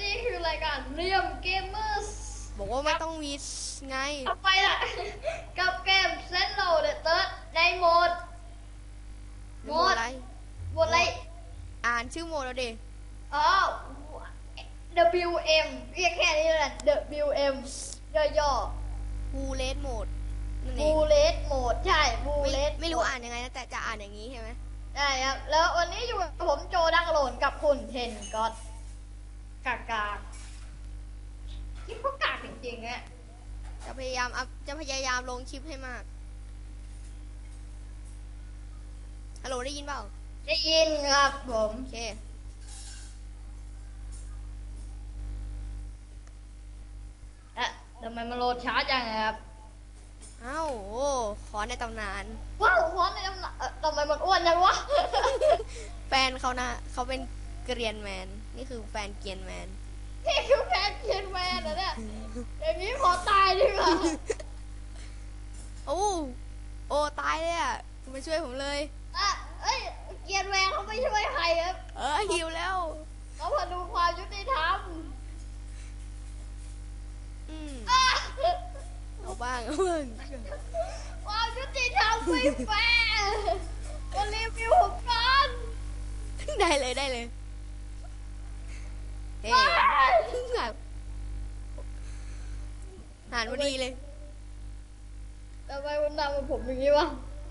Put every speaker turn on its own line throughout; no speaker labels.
นี่คือรายการเรียมเกมเมอร์ส
บอกว่าไม่ต้องมีไง
ต่อไปล่ะ กับเกมเซนโลเดเติร์ดในโหมด โหมด
อะไร
โหมดอะไร
อ่านชื่อโหมดแล้วดิ
อ๋อ WM เรียกแค่นี้แหละ WM ย่อ
บูเลสโหมดนั่น
ๆ
เอ
บู
ง
เลสโหมดใช่บู
ไม่
เลส
ไม่รู้อ่านยังไงนะแต่จะอ่านอย่างนี้ใช่ไหม
ใช่ครับ แล้ววันนี้อยู่กับผมโจดังโหลนกับคุณเทนก็อต กากาที่พวกกากจริงๆอะ
จะพยายามอัพจะพยายามลงคลิปให้มาก ฮัลโหลได้ยินเปล่า
ได้ยินครับผม
โอเค
เอ๊ะทำไมมันโหลดช้าจังอะครับ
เอ้าโอ้ขอในตำนาน
ว้าวร้อนในน้ำหนักเอ่อทำไมมันอ้วนจังวะ
แฟนเขานะเขาเป็น เกรียนแมน นี่คือแฟนเกรียนแมน
นี่คือแฟนเคียนแมนนะเนี่ยอย่างนี้ขอตายดีกว่า
โอ้โอ้ตายเลยอะมาช่วยผมเลย
อะเอ้ยเกียนแมนเขาไม่ช่วยใครครับ
เออหิวแล้ว
เขามาดูความยุติธรรม
อืม
อะ
เอาบ้างเอาบ้าง
ความยุติธรรมไม่แฟร์มารีวิวผมก่อน
ได้เลยได้เลย เฮ้ยหานพอดีเลย
ทำไมคุณทำกับผมอย่างนี้วะ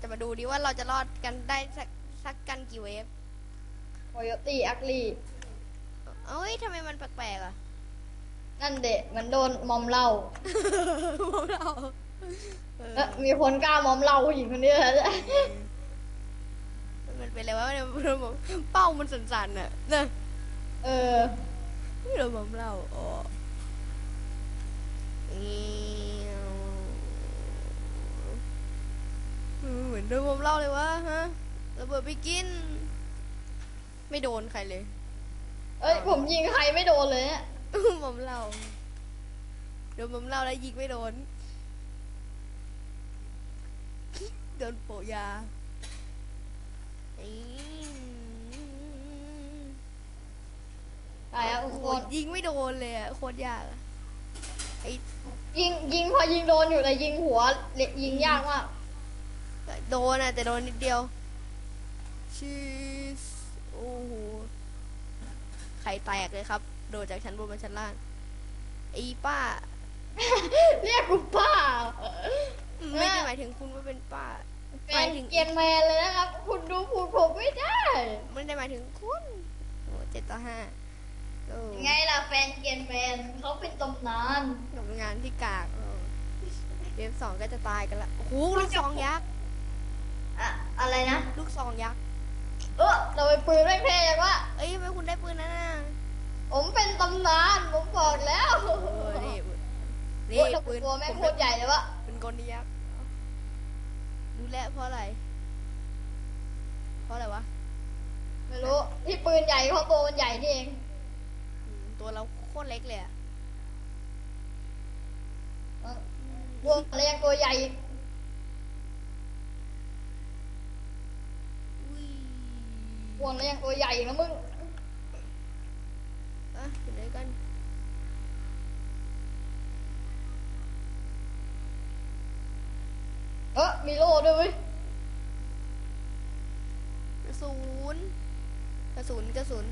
จะมาดูดิว่าเราจะรอดกันได้สักสักกันกี่เวฟ
โคโยตี้อักลี
เอ้ยทำไมมันแปลกๆอะ
นั่นเด็กมันโดนมอมเหล้า
พวกเราเออ
เอ๊ะมีคนกล้ามอมเหล้าผู้หญิงคนนี้เหรอ
มันเป็นอะไรวะเนี่ยมันบอกเป้ามันสั่นๆอะนะ
เออ
ไม่รู้ผมเล่าอ๋อเอี๊ยวอืมเหมือนโดนผมเล่าเลยวะฮะระเบิดไปกิน ไม่โดนใครเลย
เอ้ยผมยิงใครไม่โดนเลยเนี่ย
ผมเล่าโดนผมเล่าแล้วยิงไม่โดนโดนโปะยาอี๋
ใช่ครับ
โอ้
ทุก
โห
คน
ยิงไม่โดนเลยอะโคตรยากอะไอ้
ยิงยิงพอยิงโดนอยู่แต่ยิงหัวเละยิงยากมาก
โดนอะแต่โดนนิดเดียวชีสโอ้โหไข่แตกเลยครับ โดดจากชั้นบนมาชั้นล่างไอ้ป้า
เรียกกูป้า
อืมไม่ได้หมายถึงคุณว่าเป็นป้า
เป็
หมาย
น
ถึง
เกียนแมนเลยนะครับ คุณดูพูดผมไม่ได้
ไม่ได้หมายถึงคุณโอ้เจ็ดต่อห้า โอ้
ไงล่ะแฟนเกียนแมนเขาเป็นตำนาน
ทำงานที่กากเออเวฟสองก็จะตายกันละโอ้โหลูกซองยักษ์
อะอะไรนะ
ลูกซองยักษ์
เออเราไปปืนไม่เพลงว่า
เอ้ยทำไมคุณได้ปืนนั่นน่ะ
ผมเป็นตำนานผมบอกแล้ว
เออนี่นี่
โอ้ยแล้ว
ปืน
ตัวแม่ง
ผม
โคตรใหญ่เลยวะ
เป็นกลที่ยักษ์รู้แล้วเพราะอะไร เพราะอะไรวะ
ไม่รู้ที่ปืนใหญ่เขาตัวมันใหญ่นี่เอง
อืม ตัวเราโคตรเล็กเลยอะ
เออพวกอะไรยังตัวใหญ่อีก
อุ้ย
พวกอะไรยังตัวใหญ่อีกนะมึง
อะอยู่ไหนกัน
เออมีโล่ด้วยเว้ย
กระสุนกระสุนกระสุน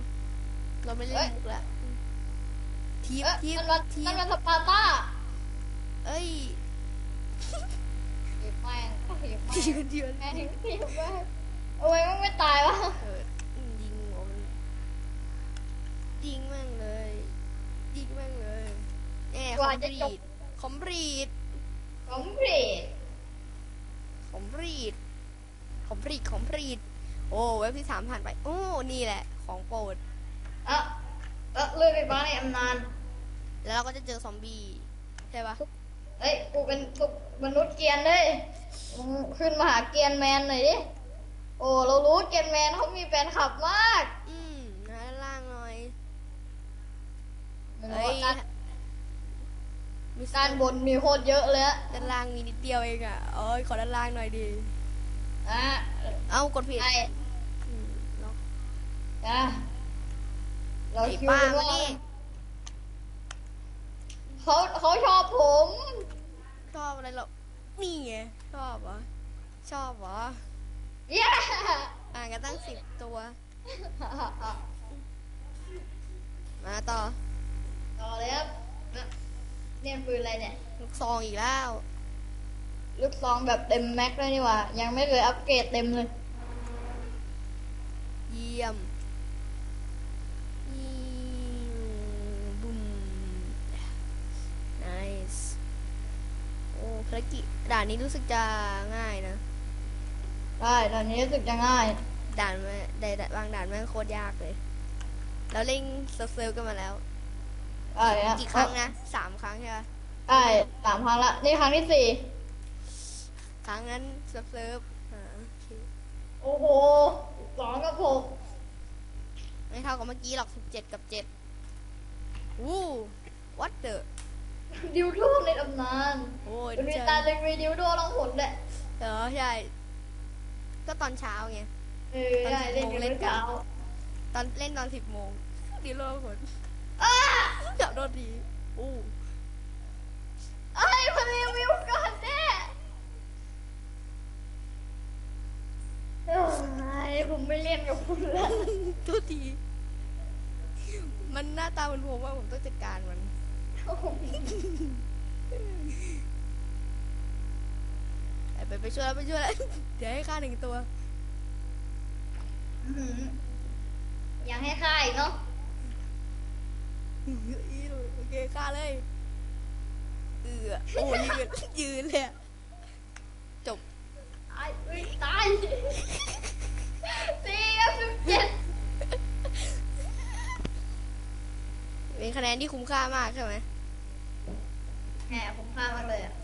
เราไม่เล่นมุกละ ทีบ
เอ๊ะ
ทีบ
นั่นมัน
ที
นั่น
บ
มันสปาร์ต้า
เอ้ย
เก็บแม่งเก็บ
ที
แม่
บ
ง
ทีบ
แม่งเก็บแม่งโอ้ยมันไม่ตายวะ
เออยิงหัวมันยิงแม่งเลยยิงแม่งเลยแหมคอมรีดคอมรีด
ผมเปรต
คอมรีดคอมรีดคอมรีดโอ้เว็บที่สามผ่านไปโอ้นี่แหละ ของโปรด
เอะเอะเลื่อนไปบ้านในอำนาน
แล้วเราก็จะเจอซอมบี้ใช่ปะ
เอ้ยกูเป็นตุกมนุษย์เกรียนเลยมึงขึ้นมาหาเกรียนแมนหน่อยดิโอ้เรารู้เกรียนแมนเขามีแฟนคลับมาก
อืมนะด้านล่างหน่อย
ไม่
เฮ้
รู้
ย
ว่าด้าน
มี
ด้านบนมีโคตรเยอะเลยอะ
ด้านล่างมีนิดเดียวเองอะเอ้ยขอด้านล่างหน่อยดิ
อะ
เอ้ากดผิด
ไอ้
อืมล็อก
อะเรา
ไอ้
คิว
ป้า
กัน
มา
ว่า
นี่
เขาเขาชอบผม
ชอบอะไรหรอนี่ไงชอบเหรอชอบเหรอ
เย้
อ่านกันตั้งสิบตัว มาต่อ
ต่อเลยครับเนี่ยปืนอะไรเนี่ย
ลูกซองอีกแล้ว
ลูกซองแบบเต็มแม็กเลยนี่หว่า ยังไม่เคยอัปเกรดเต็มเลย
เยี่ยม ภารกิจด่านนี้รู้สึกจะง่ายนะ
ได้ตอนนี้รู้สึกจะง่าย
ด่านแม่ได้ได้บางด่านแม่งโคตรยากเลย แล้วเล่นเซิร์ฟเซิร์ฟกันมาแล้ว
ได้นะ
กี่ครั้งนะสามครั้งใช่ไหม
ได้สามครั้งละ นี่ครั้งที่สี่
ครั้งนั้นเซิร์ฟเซิร์ฟอ่าโอเค
โอ้โหสองกับหก
ไม่เท่ากับเมื่อกี้หรอกสิบเจ็ดกับเจ็ดวู้ what the
ดิวโดในตำนาน
โอ้ย
มันมี
เจอ
ตาจะมีดิวโดลองหนด้วย
เออใช่ ก็ตอนเช้าไง
เออได้เล่นดิว
เล่นกัน
เช้า
ตอนเล่นตอนสิบโมงดีโลกคน
อ้า
จับโดนดีอู้
ไอ้ยมารีวิวก่อนแน่เอ้ยผมไม่เล่นกับคุณแล้ว
ตัวดีมันหน้าตาเหมือนผมว่าผมต้องจัดการมัน ไปไปช่วยแล้วไปช่วยแล้วเดี๋ยวให้ค่าหนึ่งตัว
อื้อหือยังให้ค่ายเนาะ
โอเคค่าเลยเออโอ้ยืนยืนเลยอะจบ
ตายเอ้ยตายสี่กับสิบเจ็ด
เป็นคะแนนที่คุ้มค่ามากใช่ไหม
แหมผมพลาดมากเลยอะ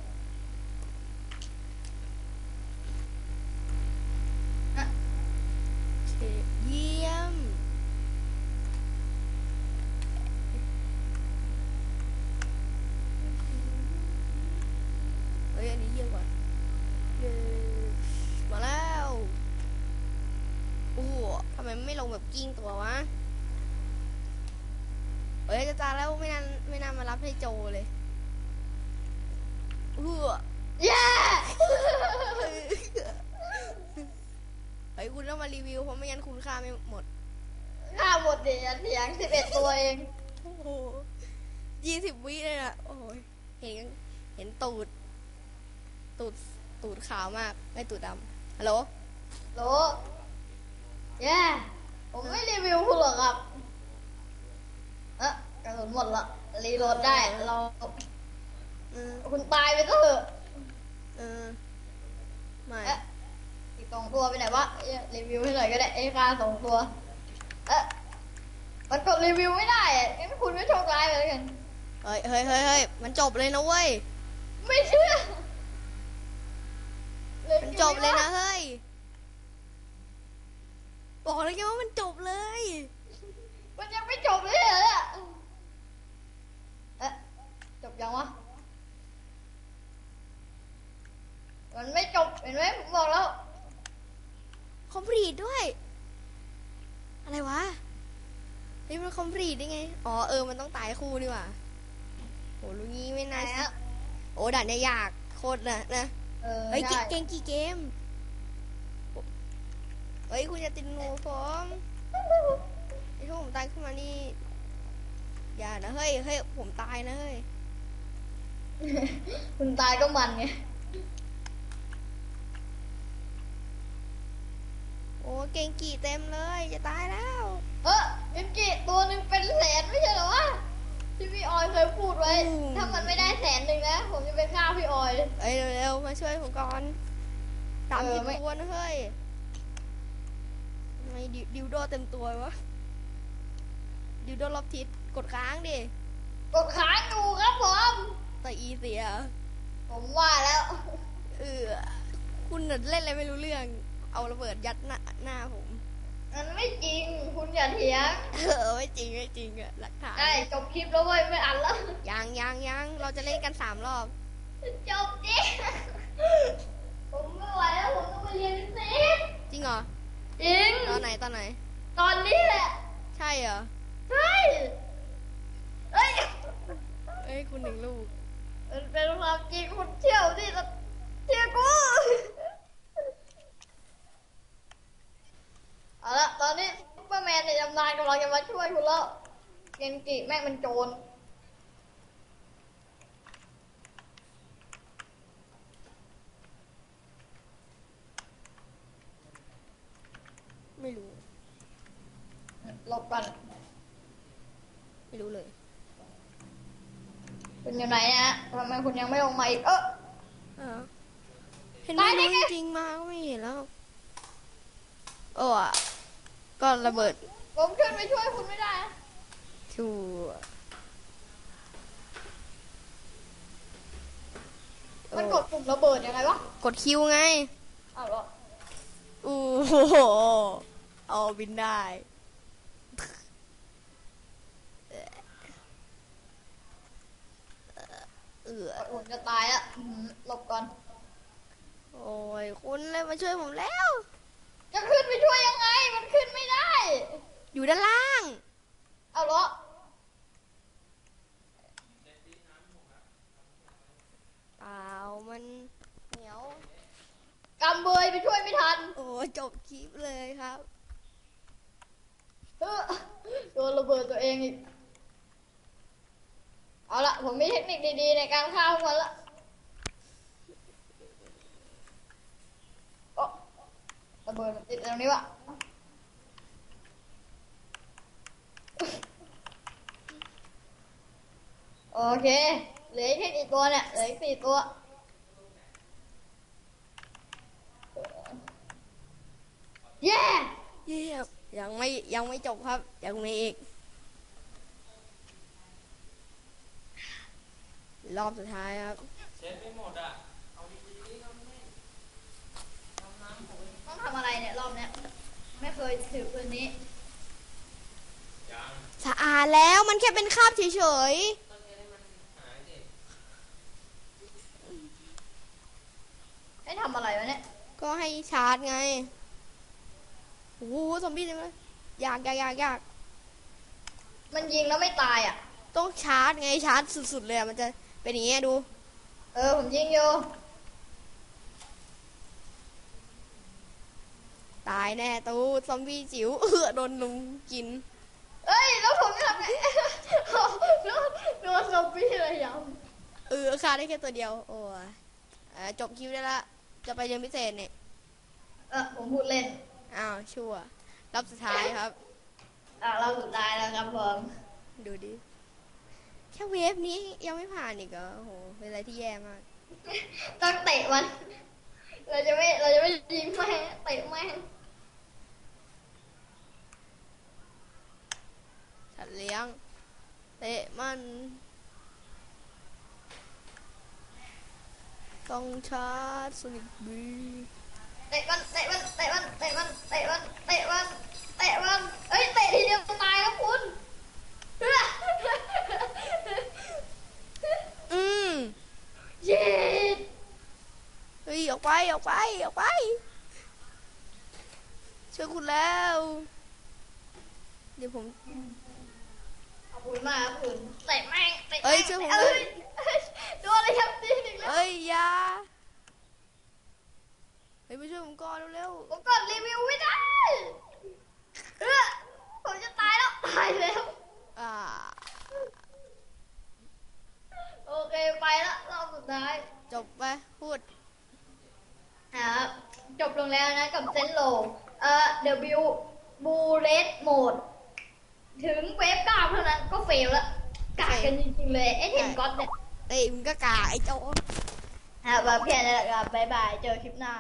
อะ
โอเยี่ยม เฮ้ย อันนี้เยี่ยมกว่าเย้มาแล้ว โอ้โหทำไมไม่ลงแบบกิ้งตัววะ เฮ้ยจะตายแล้วไม่นานไม่นานมารับให้โจเลย เออ
เย้
เฮ้คุณต้องมารีวิวเพราะไม่งั้นคุณค่าไม่หมด
ฆ่าหมดเดียวเถียงสิบเอ็ดตัวเอง
โอ้โหยี่สิบวิเลยนะโอ้ยเห็นเห็นตูด ตูด ตูดขาวมาก ไม่ตูดดำฮัลโหล
โหลเย้ผมไม่รีวิวคุณหรอกครับ เอะกระสุนหมดละรีโหลดได้เรา คุณตายไปก็เถอะ
เออไม่
เอ๊ะอีกสองตัวไปไหนวะเอ๊ะรีวิวให้หน่อยก็ได้เอ้ค่าสองตัว เอ๊ะมันกดรีวิวไม่ได้อะงั้นคุณไม่โชคร้ายไปแล้วกัน
เฮ้ยเฮ้ยเฮ้ยเฮ้ยมันจบเลยนะเว้ย
ไม่เชื่อ
มันจบเลยนะเฮ้ยบอกเลยไงว่ามันจบเลย
มันยังไม่จบเลยเหรอเนี่ยเอ๊ะจบยังวะ มันไม่จบเห็นไหมผมบอกแล้ว
คอมพลีทด้วย อะไรวะเฮ้ยมันคอมพลีทได้ไง อ๋อเออมันต้องตายคู่นี่หว่าโหลูกงี้ไม่
ไหน
น่า
อะ
โอ้ด่านเนี่ยยากโคตรนะนะ
เออ
เฮ้ย
ใช่
เก่งกี่เกมเฮ้ยคุณอย่าติดหนูผมไอ้ถ้าผมตายขึ้นมานี่อย่านะเฮ้ยเฮ้ยผมตายนะเฮ้ย
คุณตายก็มันไง
เก่งกี่เต็มเลยจะตายแล้ว
เออยิมกิตัวหนึ่งเป็นแสนไม่ใช่เหรอวะที่พี่ออยเคยพูดไว้
อืม
ถ้ามันไม่ได้แสนหนึ่งนะผมจะไปฆ่าพี่ออย
เอ้ยเร็วๆมาช่วยผมก่อนสาม
เอ
สิ
อบไม่
ตัวนะเฮ้ยทำไมดิวดิวโดเต็มตัววะดิวโดรอบทิศกดค้างดิ
กดค้างอยู่ครับผม
แต่อีเสีย
ผมว่าแล้ว
เออคุณน่ะเล่นอะไรไม่รู้เรื่อง เอาระเบิดยัดหน้าหน้าผม
มันไม่จริง คุณอย่าเถียง
เออไม่จริงไม่จริงอะหลักฐาน
ได้จบคลิปแล้วเว้ยไม่อันแล้ว
ยังยังยังเราจะเล่นกันสามรอบ
จบดิผมไม่ไหวแล้วผมต้องไปเรียนพิเศษ
จริงเหรอ
จริง
ตอนไหนตอนไหน
ตอนนี้แหละ
ใช่เหรอ
ใช่เอ้ย
เอ้ยคุณหนึ่งลูก
มันเป็นความจริงคุณเที่ยวที่จะเที่ยวกู เอาละตอนนี้ซุปเปอร์แม นในตำนานกำลังจะมาช่วยคุณแล้วเกนกิแม่งเป็นโจร
ไม่รู้
หลบกัน
ไม่รู้เลย
คุณอยู่ไหนนะทำไมคุณยังไม่ลงมาอีก เออ
อ่าเห็น
ตา
ไม่
ยได้
รู้
ไง
จริงๆมาก็ไม่เห็นแล้วโอ้อะ ก็ระเบิด
ผมขึ้นไปช่วยคุณไม่ได้นะ
ชูโอ้
มันกดปุ่มระเบิดยังไงวะ
กดคิวไง
อ้าวเหรอ
โอ้โหเอาบินได้เออ
ผมจะตายแล้วอื้อหือหลบก่อน
โอ้ย คุณเลยมาช่วยผมแล้ว
จะขึ้นไปช่วยยังไง มันขึ้นไม่ได้
อยู่ด้านล่าง
เอาเหรอ
เปล่ามันเหนียว
กำเบยไปช่วยไม่ทัน
โอ้จบคลิปเลยครับ
เออโดนระเบิดตัวเองอีก เอาละผมมีเทคนิคดีๆในการฆ่าพวกมันละโอ๊ะระเบิดมันติดตรงนี้วะโอ เค เหลือแค่กี่ตัวเนี่ย เหลืออีกสี่ตัว เย้
เยี่ยมยังไม่ยังไม่จบครับ ยังมีอีก รอบสุดท้ายครับ
เช็ดไม่หมดอะ เอาดีๆนี่ก็ไม่ทำน้ำผม
ต้องทำอะไรเนี่ย รอบเนี้ย ไม่เคยถือปืนนี้
ยัง
สะอาดแล้วมันแค่เป็นคราบเฉย
ต้องให้มันหายดิ
ให้ทำอะไรวะเนี่ย
ๆก็ให้ชาร์จไงโอ้โหซอมบี้เต็มเลยยากยากยากยาก
มันยิงแล้วไม่ตายอะ
ต้องชาร์จไงชาร์จสุดๆเลยอะมันจะเป็นอย่างเงี้ยดู
เออผมยิงอยู่
ตายแน่ตู้ซอมบี้จิ๋วเออโดนลุมกิน
เอ้ยแล้วผมจะทำไง โดนโดนซอมบี้อะไรย
เออฆ่าได้แค่ตัวเดียว โอ้ยอ่าจบคิวได้ละ จะไปเรียนพิเศษเนี่ยำ
เออผมพูดเล่น
อ้าวชั่วรอบสุดท้ายครับ
อะเราสุดท้ายแล้วครับผม
ดูดิแค่เวฟนี้ยังไม่ผ่านอีกเหรอโอ้โหเป็นอะไรที่แย่มาก
ต้องเตะมัน เราจะไม่เราจะไม่ยิงแม่งเตะแม่ง
สัตว์เลี้ยงเตะมัน ต้องชาร์จสนิทบี
เตะมันเตะมันเตะมันเตะมันเตะมันเตะมันเตะมันเอ้ยเตะทีเดียวตายครับคุณ
อืม
เย้
เฮ้ยออกไปออกไปออกไปช่วยคุณแล้ว เดี๋ยวผม
ขอบคุณมากครับคุณเตะแม่งเตะ
เอ้
แม่
ย
ง
ช่วยผม
เอ้
ด้วย
ยโดนอะไรครับจีนอีกแล้ว
เอ้ยอยาเฮ้ยไปช่วยผมก่อนเร็ว
ผมกดรีวิวไม่ได้เออผมจะตายแล้วตายแล้ว
ๆอ่า
โอเคไปแล้วรอบสุดท้าย
จบไปพูด
ครับจบลงแล้วนะกับเซนโลเอ่อ W บูเลสโหมดถึงเวฟเก้าเท่านั้นก็เฟลแล้วกากกันจริงๆเลยไอ้เทนก๊อตเนี่ย
เอ้ยมึงก็กาไอ้โจะ
ครับแบบแค่นี้แหละครับบ๊ายบาย เจอคลิปหน้า